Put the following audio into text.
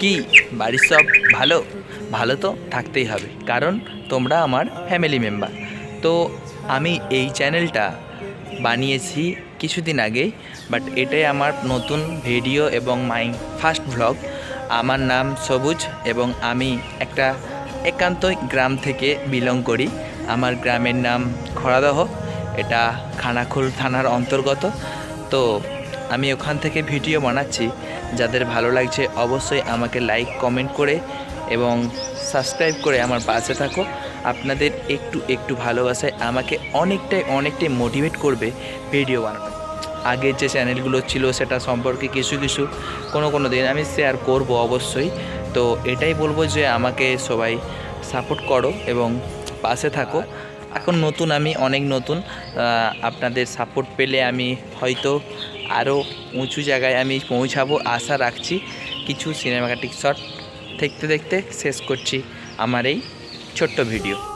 কি, বাড়ির সব ভালো? ভালো তো থাকতেই হবে, কারণ তোমরা আমার ফ্যামিলি মেম্বার তো আমি এই চ্যানেলটা বানিয়েছি কিছুদিন আগেই বাট এটাই আমার নতুন ভিডিও এবং মাই ফার্স্ট ভ্লগ আমার নাম সবুজ এবং আমি একটা একান্তই গ্রাম থেকে বিলং করি। আমার গ্রামের নাম খড়াদহ, এটা খানাখোল থানার অন্তর্গত। তো আমি ওখান থেকে ভিডিও বানাচ্ছি। যাদের ভালো লাগছে অবশ্যই আমাকে লাইক কমেন্ট করে এবং সাবস্ক্রাইব করে আমার পাশে থাকো। আপনাদের একটু একটু ভালোবাসায় আমাকে অনেকটাই অনেকটাই মোটিভেট করবে ভিডিও বানানো। আগের যে চ্যানেলগুলো ছিল সেটা সম্পর্কে কিছু কিছু কোনো কোনো দিন আমি শেয়ার করব অবশ্যই। তো এটাই বলব যে আমাকে সবাই সাপোর্ট করো এবং পাশে থাকো। এখন নতুন আমি, অনেক নতুন আপনাদের সাপোর্ট পেলে আমি হয়তো আরও উঁচু জায়গায় আমি পৌঁছাবো আশা রাখছি। কিছু সিনেমাটিক শট দেখতে দেখতে শেষ করছি আমার এই ছোট্ট ভিডিও